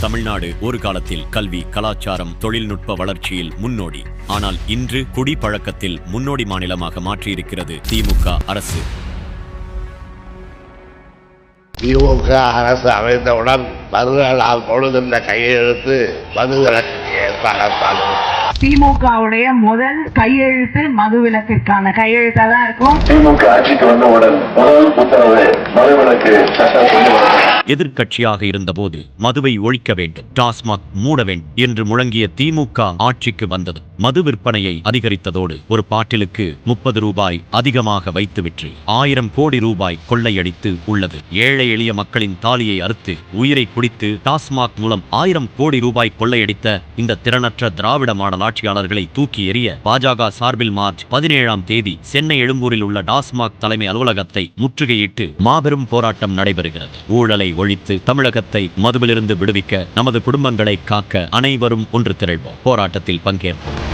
தமிழ்நாடு ஒரு காலத்தில் கல்வி கலாச்சாரம் தொழில்நுட்ப வளர்ச்சியில் முன்னோடி. ஆனால் இன்று குடிப்பழக்கத்தில் முன்னோடி மாநிலமாக மாற்றியிருக்கிறது திமுக அரசு. திமுக அரசு அமைந்தவுடன் மறுநாள் கொடுக்கின்ற கையெழுத்து மதுவிலக்கு ஏற்பாடு திமுகவுடைய முதல் கையெழுத்து மதுவிலக்கிற்கான கையெழுத்தா தான் இருக்கும். திமுக ஆட்சிக்கு வந்தவுடன் முதல் உத்தரவு மதுவிலக்கு சட்டம் கொண்டு வரும் எதிர்க்கட்சியாக இருந்தபோது மதுவை ஒழிக்க வேண்டும் டாஸ்மாக் மூட வேண்டும் என்று முழங்கிய திமுக ஆட்சிக்கு வந்தது. மது விற்பனையை அதிகரித்ததோடு ஒரு பாட்டிலுக்கு முப்பது ரூபாய் அதிகமாக வைத்து விற்று ஆயிரம் கோடி ரூபாய் கொள்ளையடித்து உள்ளது. ஏழை எளிய மக்களின் தாலியை அறுத்து உயிரை குடித்து டாஸ்மாக் மூலம் ஆயிரம் கோடி ரூபாய் கொள்ளையடித்த இந்த திறனற்ற திராவிட மாடல் ஆட்சியாளர்களை தூக்கி எறிய பாஜக சார்பில் மார்ச் பதினேழாம் தேதி சென்னை எழும்பூரில் உள்ள டாஸ்மாக் தலைமை அலுவலகத்தை முற்றுகையிட்டு மாபெரும் போராட்டம் நடைபெறுகிறது. ஊழலை ஒழித்து தமிழகத்தை மதுவிலிருந்து விடுவிக்க நமது குடும்பங்களை காக்க அனைவரும் ஒன்று திரள்வோம். போராட்டத்தில் பங்கேற்போம்.